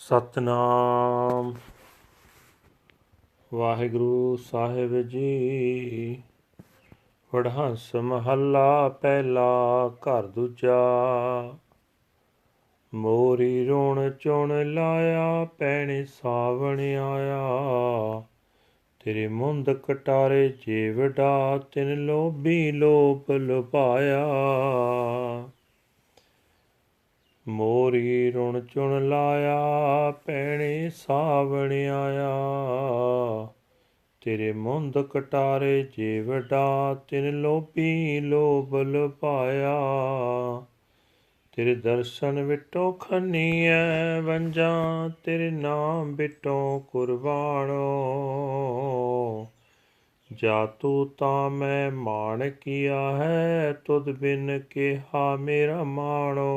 ਸਤਨਾਮ। ਵਾਹਿਗੁਰੂ ਸਾਹਿਬ ਜੀ, ਵਡਹੰਸ ਮਹੱਲਾ ਪਹਿਲਾ, ਘਰ ਦੂਜਾ। ਮੋਰੀ ਰੋਣ ਚੁਣ ਲਾਇਆ, ਪੈਣੇ ਸਾਵਣ ਆਇਆ। ਤੇਰੇ ਮੁੰਦ ਕਟਾਰੇ ਜੀਵੜਾ ਤਿਨ ਲੋਭੀ ਲੋਭ ਲੁਭਾਇਆ। ਮੋਰੀ ਰੁਣ ਚੁਣ ਲਾਇਆ, ਪੈਣੇ ਸਾਵਣ ਆਇਆ। ਤੇਰੇ ਮੁੰਦ ਕਟਾਰੇ ਜੀਵੜਾ ਤਿਨ ਲੋਭੀ ਲੋਭ ਪਾਇਆ। ਤੇਰੇ ਦਰਸ਼ਨ ਵਿਟੋ ਖੰਨੀਐ, ਵੰਜਾਂ ਤੇਰੇ ਨਾਮ ਵਿਟੋ ਕੁਰਬਾਨੋ ਜਾ ਤੂੰ ਤਾਂ ਮੈਂ ਮਾਣ ਕੀਆ ਹੈ ਤੁਧ ਬਿਨ ਕਿਹਾ ਮੇਰਾ ਮਾਣੋ।